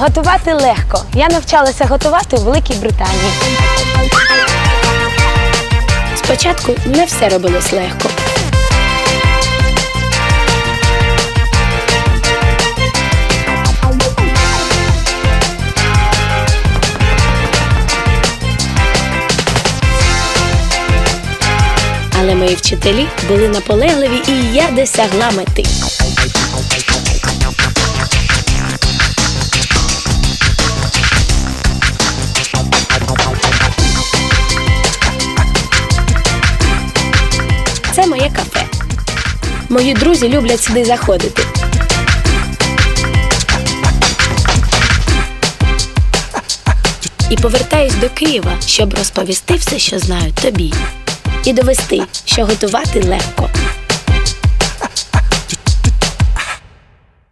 Готувати легко. Я навчалася готувати у Великій Британії. Спочатку не все робилось легко. Але мої вчителі були наполегливі, і я досягла мети. Це кафе. Мої друзі люблять сюди заходити. І повертаюсь до Києва, щоб розповісти все, що знаю тобі, і довести, що готувати легко.